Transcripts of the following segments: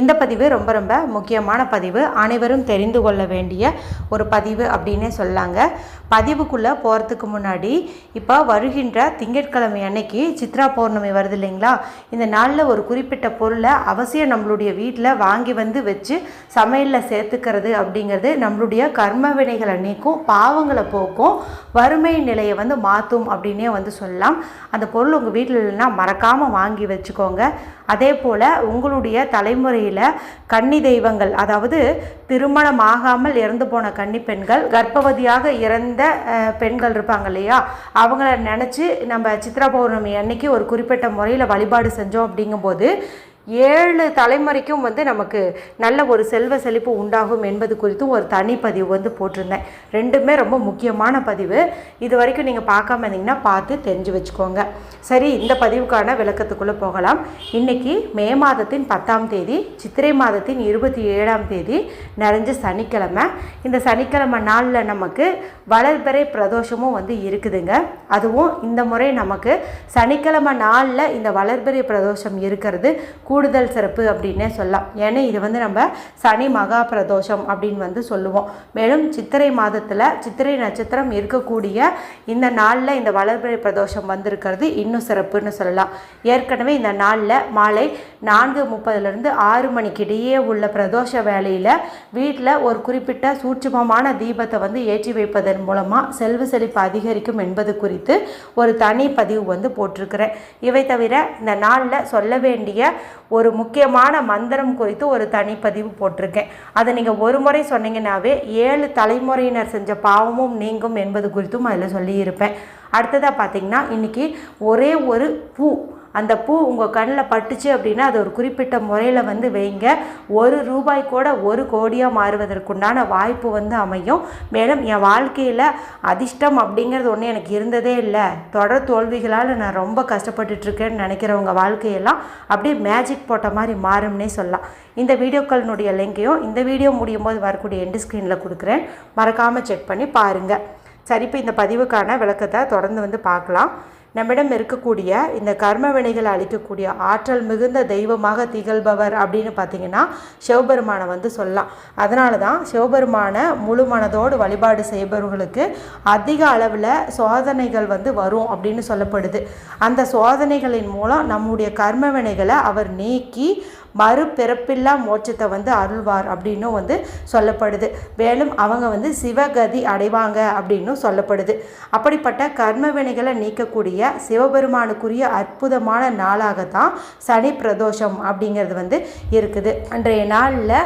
இந்த பதிவு ரொம்ப ரொம்ப முக்கியமான பதிவு. அனைவரும் தெரிந்து கொள்ள வேண்டிய ஒரு பதிவு அப்படின்னே சொல்லாங்க. பதிவுக்குள்ளே போகிறதுக்கு முன்னாடி இப்போ வருகின்ற திங்கட்கிழமை அன்னைக்கு சித்ரா பௌர்ணமி வருது இல்லைங்களா? இந்த நாளில் ஒரு குறிப்பிட்ட பொருளை அவசியம் நம்மளுடைய வீட்டில் வாங்கி வந்து வச்சு சமையலில் சேர்த்துக்கிறது அப்படிங்கிறது நம்மளுடைய கர்ம வினைகளை நீக்கும் பாவங்களை போக்கும் வறுமை நிலையை வந்து மாற்றும் அப்படின்னே வந்து சொல்லலாம். அந்த பொருள் உங்கள் வீட்டில் இல்லைன்னா மறக்காமல் வாங்கி வச்சுக்கோங்க. அதே போல் உங்களுடைய தலைமுறை தலைமுறையில் கன்னி தெய்வங்கள் அதாவது திருமணம் ஆகாமல் இறந்து போன கன்னி பெண்கள் கர்ப்பவதியாக இறந்த பெண்கள் இருப்பாங்க இல்லையா? அவங்கள நினச்சி நம்ம சித்ரா பௌர்ணமி அன்னைக்கு ஒரு குறிப்பிட்ட முறையில் வழிபாடு செஞ்சோம் அப்படிங்கும்போது ஏழு தலைமுறைக்கும் வந்து நமக்கு நல்ல ஒரு செல்வ செழிப்பு உண்டாகும் என்பது குறித்தும் ஒரு தனி பதிவு வந்து போட்டிருந்தேன். ரெண்டுமே ரொம்ப முக்கியமான பதிவு. இது வரைக்கும் நீங்கள் பார்க்காம இருந்தீங்கன்னா பார்த்து தெரிஞ்சு வச்சுக்கோங்க. சரி இந்த பதிவுக்கான விளக்கத்துக்குள்ளே போகலாம். இன்னைக்கு மே மாதத்தின் பத்தாம் தேதி சித்திரை மாதத்தின் இருபத்தி ஏழாம் தேதி நிறைஞ்ச சனிக்கிழமை. இந்த சனிக்கிழமை நாளில் நமக்கு வளர்பிறை பிரதோஷமும் வந்து இருக்குதுங்க. அதுவும் இந்த முறை நமக்கு சனிக்கிழமை நாளில் இந்த வளர்பிறை பிரதோஷம் இருக்கிறது. கூடுதல் சிறப்பு அப்படின்னே சொல்லலாம். ஏன்னா இது வந்து நம்ம சனி மகா பிரதோஷம் அப்படின்னு வந்து சொல்லுவோம். மேலும் சித்திரை மாதத்தில் சித்திரை நட்சத்திரம் இருக்கக்கூடிய இந்த நாளில் இந்த வளர்பிறை பிரதோஷம் வந்திருக்கிறது இன்னும் சிறப்புன்னு சொல்லலாம். ஏற்கனவே இந்த நாளில் மாலை நான்கு முப்பதுலேருந்து ஆறு மணிக்கு இடையே உள்ள பிரதோஷ வேலையில் வீட்டில் ஒரு குறிப்பிட்ட சூட்சுமமான தீபத்தை வந்து ஏற்றி வைப்பதன் மூலமாக செல்வ செழிப்பு அதிகரிக்கும் என்பது குறித்து ஒரு தனி பதிவு வந்து போட்டிருக்கிறேன். இவை தவிர இந்த நாளில் சொல்ல வேண்டிய ஒரு முக்கியமான மந்திரம் குறித்து ஒரு தனிப்பதிவு போட்டிருக்கேன். அதை நீங்கள் ஒரு முறை சொன்னீங்கன்னாவே ஏழு தலைமுறையினர் செஞ்ச பாவமும் நீங்கும் என்பது குறித்தும் அதில் சொல்லியிருப்பேன். அடுத்ததாக பார்த்தீங்கன்னா இன்றைக்கி ஒரே ஒரு பூ அந்த பூ உங்கள் கண்ணில் பட்டுச்சு அப்படின்னா அது ஒரு குறிப்பிட்ட முறையில் வந்து வைங்க. ஒரு ரூபாய் கூட ஒரு கோடியாக மாறுவதற்குண்டான வாய்ப்பு வந்து அமையும். மேலும் என் வாழ்க்கையில் அதிர்ஷ்டம் அப்படிங்கிறது ஒன்று எனக்கு இருந்ததே இல்லை. தொடர் தோல்விகளால் நான் ரொம்ப கஷ்டப்பட்டுட்ருக்கேன்னு நினைக்கிறவங்க வாழ்க்கையெல்லாம் அப்படியே மேஜிக் போட்ட மாதிரி மாறும்னே சொல்லலாம். இந்த வீடியோக்களினுடைய லிங்கையும் இந்த வீடியோ முடியும் போது வரக்கூடிய எண்டு ஸ்க்ரீனில் கொடுக்குறேன். மறக்காமல் செக் பண்ணி பாருங்கள் சரி இப்போ இந்த பதிவுக்கான விளக்கத்தை தொடர்ந்து வந்து பார்க்கலாம். நம்மிடம் இருக்கக்கூடிய இந்த கர்ம வினைகளை அளிக்கக்கூடிய ஆற்றல் மிகுந்த தெய்வமாக திகழ்பவர் அப்படின்னு பார்த்தீங்கன்னா சிவபெருமானை வந்து சொல்லலாம். அதனால தான் சிவபெருமானை முழு மனதோடு வழிபாடு செய்பவர்களுக்கு அதிக அளவில் சோதனைகள் வந்து வரும் அப்படின்னு சொல்லப்படுது. அந்த சோதனைகளின் மூலம் நம்முடைய கர்ம வினைகளை அவர் நீக்கி மறுபிறப்பில்லா மோட்சத்தை வந்து அருள்வார் அப்படின்னும் வந்து சொல்லப்படுது. மேலும் அவங்க வந்து சிவகதி அடைவாங்க அப்படின்னும் சொல்லப்படுது. அப்படிப்பட்ட கர்ம வினைகளை நீக்கக்கூடிய சிவபெருமானுக்குரிய அற்புதமான நாளாக தான் சனி பிரதோஷம் அப்படிங்கிறது வந்து இருக்குது. அன்றைய நாளில்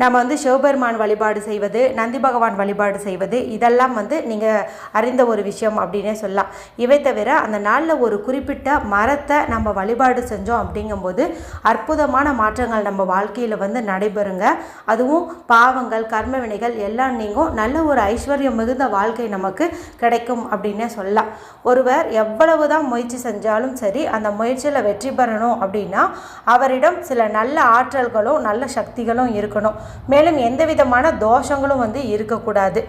நம்ம வந்து சிவபெருமான் வழிபாடு செய்வது நந்தி பகவான் வழிபாடு செய்வது இதெல்லாம் வந்து நீங்கள் அறிந்த ஒரு விஷயம் அப்படின்னே சொல்லலாம். இவை தவிர அந்த நாளில் ஒரு குறிப்பிட்ட மரத்தை நம்ம வழிபாடு செஞ்சோம் அப்படிங்கும்போது அற்புதமான மாற்றங்கள் நம்ம வாழ்க்கையில் வந்து நடைபெறுங்க. அதுவும் பாவங்கள் கர்ம வினைகள் எல்லாம் நீங்கும். நல்ல ஒரு ஐஸ்வர்யம் மிகுந்த வாழ்க்கை நமக்கு கிடைக்கும் அப்படின்னே சொல்லலாம். ஒருவர் எவ்வளவு தான் முயற்சி செஞ்சாலும் சரி அந்த முயற்சியில் வெற்றி பெறணும் அப்படின்னா அவரிடம் சில நல்ல ஆற்றல்களும் நல்ல சக்திகளும் இருக்கணும். மேலும் எந்த விதமான தோஷங்களும் வந்து இருக்கக்கூடாது.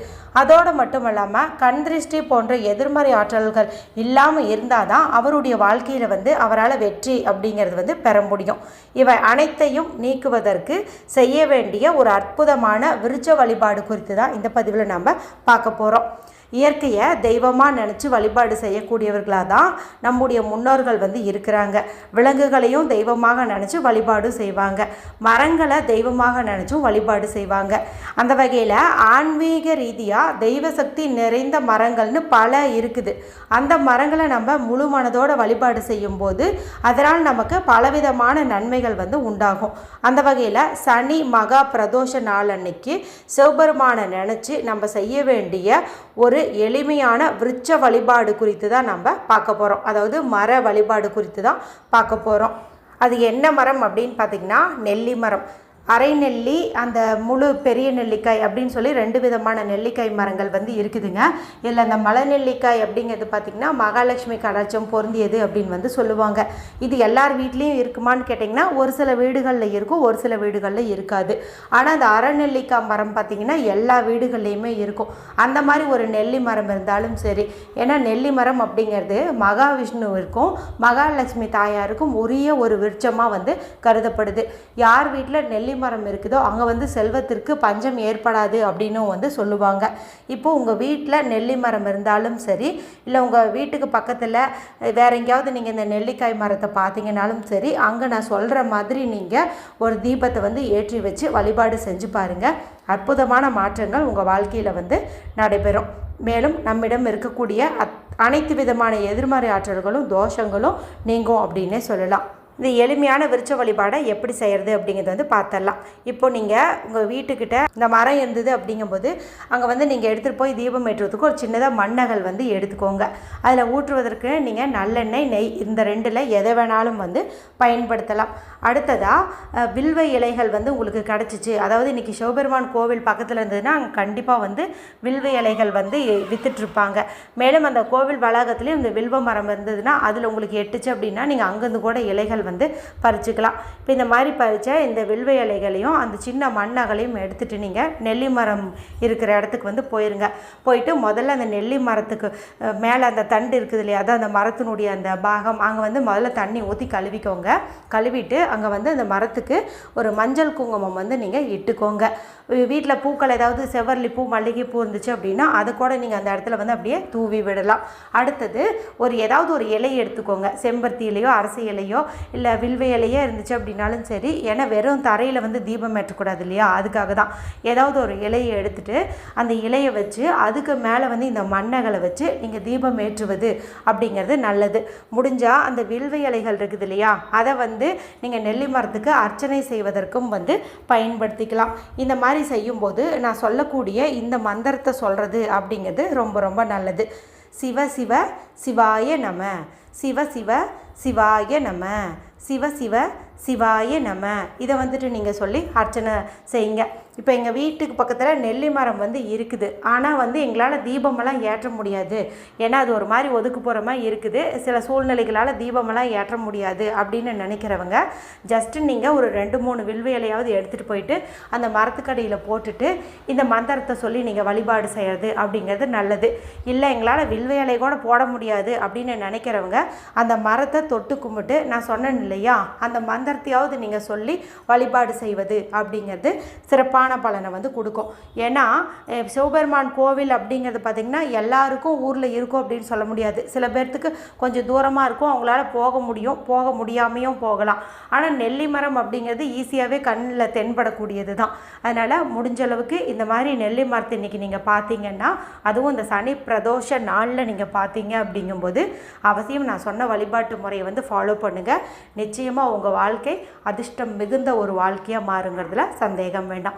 அதோடு மட்டும் இல்லாமல் கண் திருஷ்டி போன்ற எதிர்மறை ஆற்றல்கள் இல்லாமல் இருந்தால் தான் அவருடைய வாழ்க்கையில் வந்து அவரால் வெற்றி அப்படிங்கிறது வந்து பெற முடியும். இவை அனைத்தையும் நீக்குவதற்கு செய்ய வேண்டிய ஒரு அற்புதமான விருட்ச வழிபாடு குறித்து தான் இந்த பதிவில் நம்ம பார்க்க போகிறோம் இயற்கையை தெய்வமாக நினச்சி வழிபாடு செய்யக்கூடியவர்களாக தான் நம்முடைய முன்னோர்கள் வந்து இருக்கிறாங்க. விலங்குகளையும் தெய்வமாக நினச்சி வழிபாடு செய்வாங்க. மரங்களை தெய்வமாக நினச்சும் வழிபாடு செய்வாங்க. அந்த வகையில் ஆன்மீக ரீதியாக தெய்வ சக்தி நிறைந்த மரங்கள்னு பல இருக்குது. அந்த மரங்களை நம்ம முழு மனதோட வழிபாடு செய்யும்போது அதனால் நமக்கு பலவிதமான நன்மைகள் வந்து உண்டாகும். அந்த வகையில் சனி மகா பிரதோஷ நாள் அன்னைக்கு சிவபெருமானை நினச்சி நம்ம செய்ய வேண்டிய ஒரு எளிமையான விருட்ச வழிபாடு குறித்து தான் நம்ம பார்க்க போகிறோம் அதாவது மர வழிபாடு குறித்து தான் பார்க்க போகிறோம் அது என்ன மரம் அப்படின்னு பார்த்திங்கன்னா நெல்லி மரம். அரை நெல்லி அந்த முழு பெரிய நெல்லிக்காய் அப்படின்னு சொல்லி ரெண்டு விதமான நெல்லிக்காய் மரங்கள் வந்து இருக்குதுங்க. இதில் அந்த மலை நெல்லிக்காய் அப்படிங்கிறது பார்த்திங்கன்னா மகாலட்சுமி கடாட்சம் பொருந்தியது அப்படின்னு வந்து சொல்லுவாங்க. இது எல்லார் வீட்லேயும் இருக்குமான்னு கேட்டிங்கன்னா ஒரு சில வீடுகளில் இருக்கும் ஒரு சில வீடுகளில் இருக்காது. ஆனால் அந்த அரை நெல்லிக்காய் மரம் பார்த்திங்கன்னா எல்லா வீடுகள்லேயுமே இருக்கும். அந்த மாதிரி ஒரு நெல்லி மரம் இருந்தாலும் சரி. ஏன்னா நெல்லி மரம் அப்படிங்கிறது மகாவிஷ்ணுவிற்கும் மகாலட்சுமி தாயாருக்கும் உரிய ஒரு விருட்சமாக வந்து கருதப்படுது. யார் வீட்டில் நெல்லி மரம் இருக்குதோ அங்கே வந்து செல்வத்திற்கு பஞ்சம் ஏற்படாது அப்படின்னும் வந்து சொல்லுவாங்க. இப்போ உங்கள் வீட்டில் நெல்லி மரம் இருந்தாலும் சரி இல்லை உங்கள் வீட்டுக்கு பக்கத்தில் வேற எங்கேயாவது நீங்கள் இந்த நெல்லிக்காய் மரத்தை பார்த்தீங்கனாலும் சரி அங்கே நான் சொல்கிற மாதிரி நீங்கள் ஒரு தீபத்தை வந்து ஏற்றி வச்சு வழிபாடு செஞ்சு பாருங்கள் அற்புதமான மாற்றங்கள் உங்கள் வாழ்க்கையில் வந்து நடைபெறும். மேலும் நம்மிடம் இருக்கக்கூடிய அத் அனைத்து விதமான எதிர்மறை ஆற்றல்களும் தோஷங்களும் நீங்கும் அப்படின்னே சொல்லலாம். இந்த எளிமையான விருட்ச வழிபாடை எப்படி செய்கிறது அப்படிங்கிறது வந்து பார்த்துடலாம். இப்போ நீங்கள் உங்கள் வீட்டுக்கிட்ட இந்த மரம் இருந்தது அப்படிங்கும்போது அங்கே வந்து நீங்கள் எடுத்துகிட்டு போய் தீபம் ஏற்றுறதுக்கு ஒரு சின்னதாக மண்ணகல் வந்து எடுத்துக்கோங்க. அதில் ஊற்றுவதற்கு நீங்கள் நல்லெண்ணெய் நெய் இந்த ரெண்டில் எதை வேணாலும் வந்து பயன்படுத்தலாம். அடுத்ததாக வில்வ இலைகள் வந்து உங்களுக்கு கிடச்சிச்சு. அதாவது இன்றைக்கி சிவபெருமான் கோவில் பக்கத்தில் இருந்ததுன்னா அங்கே கண்டிப்பாக வந்து வில்வ இலைகள் வந்து விற்றுட்ருப்பாங்க மேலும் அந்த கோவில் வளாகத்துலேயும் இந்த வில்வ மரம் இருந்ததுன்னா அதில் உங்களுக்கு எட்டுச்சு அப்படின்னா நீங்கள் அங்கேருந்து கூட இலைகள் வந்து பறிச்சுக்கலாம். இப்போ இந்த மாதிரி பறித்த இந்த வில்வ இலைகளையும் அந்த சின்ன மண்ணகலையும் எடுத்துகிட்டு நீங்கள் நெல்லி மரம் இருக்கிற இடத்துக்கு வந்து போயிருங்க. போயிட்டு முதல்ல அந்த நெல்லி மரத்துக்கு மேலே அந்த தண்டு இருக்குது இல்லையா அதான் அந்த மரத்தினுடைய அந்த பாகம். அங்கே வந்து முதல்ல தண்ணி ஊற்றி கழுவிக்கோங்க. கழுவிட்டு அங்கே வந்து அந்த மரத்துக்கு ஒரு மஞ்சள் குங்குமம் வந்து நீங்கள் இட்டுக்கோங்க. வீட்டில் பூக்கள் ஏதாவது செவ்வரளி பூ மல்லிகை பூ இருந்துச்சு அப்படின்னா அதை கூட நீங்கள் அந்த இடத்துல வந்து அப்படியே தூவி விடலாம். அடுத்தது ஒரு ஏதாவது ஒரு இலை எடுத்துக்கோங்க. செம்பருத்தி இலையோ அரசு இலையோ இல்லை வில்வ இருந்துச்சு அப்படின்னாலும் சரி ஏன்னா வெறும் தரையில் வந்து தீபம் ஏற்றக்கூடாது இல்லையா? அதுக்காக தான். ஏதாவது ஒரு இலையை எடுத்துட்டு அந்த இலையை வச்சு அதுக்கு மேலே வந்து இந்த மண்ணகளை வச்சு நீங்கள் தீபம் ஏற்றுவது அப்படிங்கிறது நல்லது. முடிஞ்சால் அந்த வில்வை இலைகள் இருக்குது இல்லையா? அதை வந்து நீங்கள் நெல்லி மரத்துக்கு அர்ச்சனை செய்வதற்கும் வந்து பயன்படுத்திக்கலாம். இந்த மாதிரி செய்யும்போது நான் சொல்லக்கூடிய இந்த மந்திரத்தை சொல்கிறது அப்படிங்கிறது ரொம்ப ரொம்ப நல்லது. சிவ சிவ சிவாய நம. சிவ சிவ சிவாய நம. சிவ சிவ சிவாய நம. இதை வந்துட்டு நீங்கள் சொல்லி அர்ச்சனை செய்யுங்க. இப்போ எங்கள் வீட்டுக்கு பக்கத்தில் நெல்லி மரம் வந்து இருக்குது. ஆனால் வந்து எங்களால் தீபமெல்லாம் ஏற்ற முடியாது. ஏன்னா அது ஒரு மாதிரி ஒதுக்குப்புறமாக இருக்குது. சில சூழ்நிலைகளால் தீபமெல்லாம் ஏற்ற முடியாது அப்படின்னு நினைக்கிறவங்க ஜஸ்ட்டு நீங்கள் ஒரு ரெண்டு மூணு வில்வ எடுத்துகிட்டு போயிட்டு அந்த மரத்துக்கடியில் போட்டுட்டு இந்த மந்திரத்தை சொல்லி நீங்கள் வழிபாடு செய்கிறது அப்படிங்கிறது நல்லது. இல்லை எங்களால் வில்வ கூட போட முடியாது அப்படின்னு நினைக்கிறவங்க அந்த மரத்தை தொட்டு கும்பிட்டு நான் சொன்னேன் இல்லையா? அந்த மந்திரத்தையாவது நீங்கள் சொல்லி வழிபாடு செய்வது அப்படிங்கிறது சிறப்பான பலனை வந்து கொடுக்கும். ஏன்னா சிவபெருமான் கோவில் அப்படிங்கிறது பார்த்திங்கன்னா எல்லாருக்கும் ஊரில் இருக்கும் அப்படின்னு சொல்ல முடியாது. சில பேர்த்துக்கு கொஞ்சம் தூரமாக இருக்கும் அவங்களால போக முடியும் போக முடியாமையும் போகலாம். ஆனால் நெல்லி மரம் அப்படிங்கிறது ஈஸியாகவே கண்ணில் தென்படக்கூடியது தான் அதனால் முடிஞ்ச அளவுக்கு இந்த மாதிரி நெல்லி மரத்தை இன்றைக்கி நீங்கள் பார்த்தீங்கன்னா அதுவும் இந்த சனி பிரதோஷ நாளில் நீங்கள் பார்த்தீங்க அப்படிங்கும்போது அவசியம் நான் சொன்ன வழிபாட்டு முறையை வந்து ஃபாலோ பண்ணுங்கள் நிச்சயமாக உங்கள் வாழ்க்கை அதிர்ஷ்டம் மிகுந்த ஒரு வாழ்க்கையாக மாறுங்கிறதுல சந்தேகம் வேண்டாம்.